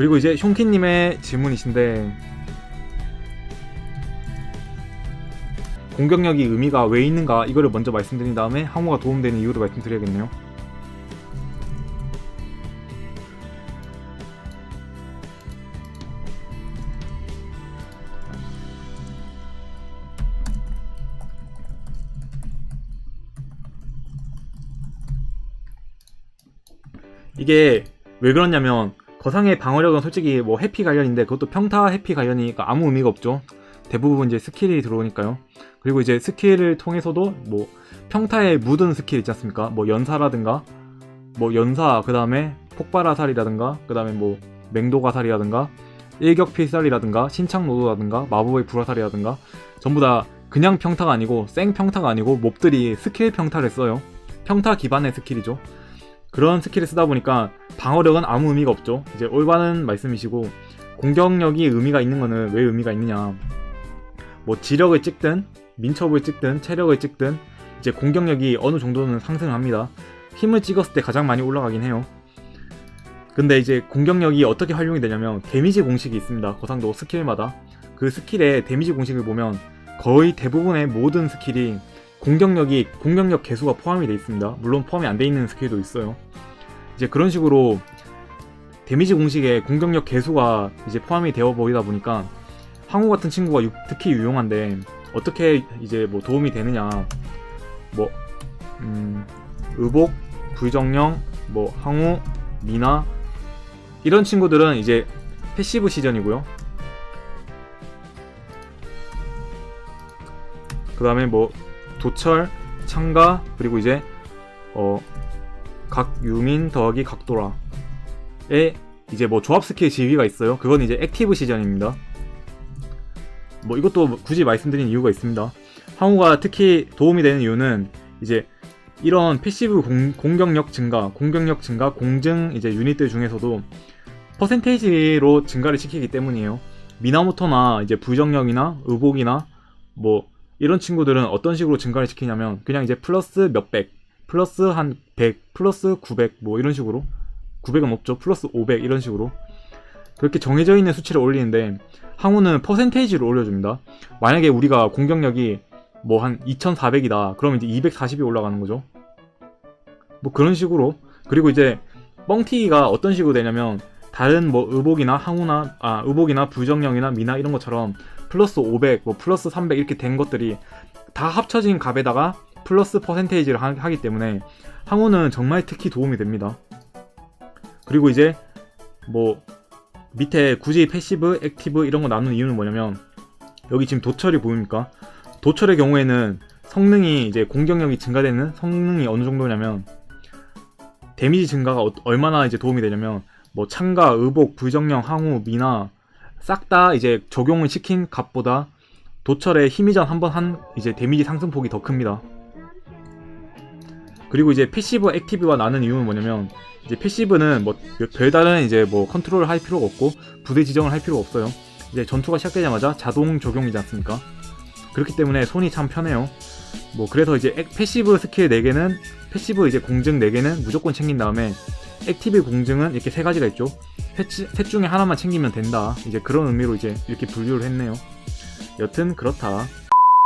그리고 이제 숑키님의 질문이신데 공격력이 의미가 왜 있는가 이거를 먼저 말씀드린 다음에 항우가 도움되는 이유를 말씀드려야겠네요. 이게 왜 그러냐면 거상의 방어력은 솔직히 뭐 해피 관련인데 그것도 평타 해피 관련이니까 아무 의미가 없죠. 대부분 이제 스킬이 들어오니까요. 그리고 이제 스킬을 통해서도 뭐 평타에 묻은 스킬 있지 않습니까? 뭐 연사라든가 뭐 연사 그 다음에 폭발화살이라든가 그 다음에 뭐 맹도가살이라든가 일격 필살이라든가 신창 노도라든가 마법의 불화살이라든가 전부 다 그냥 평타가 아니고 생 평타가 아니고 몹들이 스킬 평타를 써요. 평타 기반의 스킬이죠. 그런 스킬을 쓰다 보니까 방어력은 아무 의미가 없죠. 이제 올바른 말씀이시고 공격력이 의미가 있는 거는 왜 의미가 있느냐? 뭐 지력을 찍든 민첩을 찍든 체력을 찍든 이제 공격력이 어느 정도는 상승합니다. 힘을 찍었을 때 가장 많이 올라가긴 해요. 근데 이제 공격력이 어떻게 활용이 되냐면 데미지 공식이 있습니다. 거상도 스킬마다 그 스킬의 데미지 공식을 보면 거의 대부분의 모든 스킬이 공격력이 공격력 개수가 포함이 되어 있습니다. 물론 포함이 안돼 있는 스킬도 있어요. 이제 그런 식으로 데미지 공식에 공격력 개수가 이제 포함이 되어 보이다 보니까 항우 같은 친구가 유- 특히 유용한데 어떻게 이제 뭐 도움이 되느냐 뭐 음, 의복, 불정령, 뭐 항우, 미나 이런 친구들은 이제 패시브 시전이고요. 그 다음에 뭐 도철, 창가 그리고 이제 어 각 유민 더하기 각도라에 이제 뭐 조합 스킬 지위가 있어요. 그건 이제 액티브 시전입니다. 뭐 이것도 굳이 말씀드린 이유가 있습니다. 항우가 특히 도움이 되는 이유는 이제 이런 패시브 공, 공격력 증가, 공격력 증가, 공증 이제 유닛들 중에서도 퍼센테이지로 증가를 시키기 때문이에요. 미나모토나 이제 불정력이나 의복이나 뭐 이런 친구들은 어떤 식으로 증가를 시키냐면 그냥 이제 플러스 몇백, 플러스 한 100, 플러스 900 뭐 이런 식으로 900은 없죠. 플러스 500 이런 식으로 그렇게 정해져 있는 수치를 올리는데 항우는 퍼센테이지를 올려줍니다. 만약에 우리가 공격력이 뭐 한 2400이다. 그러면 이제 240이 올라가는 거죠. 뭐 그런 식으로 그리고 이제 뻥튀기가 어떤 식으로 되냐면 다른 뭐 의복이나 항우나 아 의복이나 불정령이나 미나 이런 것처럼 플러스 500, 뭐 플러스 300 이렇게 된 것들이 다 합쳐진 값에다가 플러스 퍼센테이지를 하, 하기 때문에 항우는 정말 특히 도움이 됩니다. 그리고 이제 뭐 밑에 굳이 패시브, 액티브 이런 거 나눈 이유는 뭐냐면 여기 지금 도철이 보입니까? 도철의 경우에는 성능이 이제 공격력이 증가되는 성능이 어느 정도냐면 데미지 증가가 어- 얼마나 이제 도움이 되냐면 뭐 창가, 의복, 불정령, 항우, 미나 싹 다 이제 적용을 시킨 값보다 도철의 힘이전 한 번 한 이제 데미지 상승폭이 더 큽니다. 그리고 이제 패시브 액티브와 나는 이유는 뭐냐면 이제 패시브는 뭐 별다른 이제 뭐 컨트롤을 할 필요가 없고 부대 지정을 할 필요가 없어요. 이제 전투가 시작되자마자 자동 적용이지 않습니까? 그렇기 때문에 손이 참 편해요. 뭐 그래서 이제 액- 패시브 스킬 4개는 패시브 이제 공증 4개는 무조건 챙긴 다음에 액티브 공증은 이렇게 세 가지가 있죠. 셋, 중에 하나만 챙기면 된다. 이제 그런 의미로 이제 이렇게 분류를 했네요. 여튼 그렇다.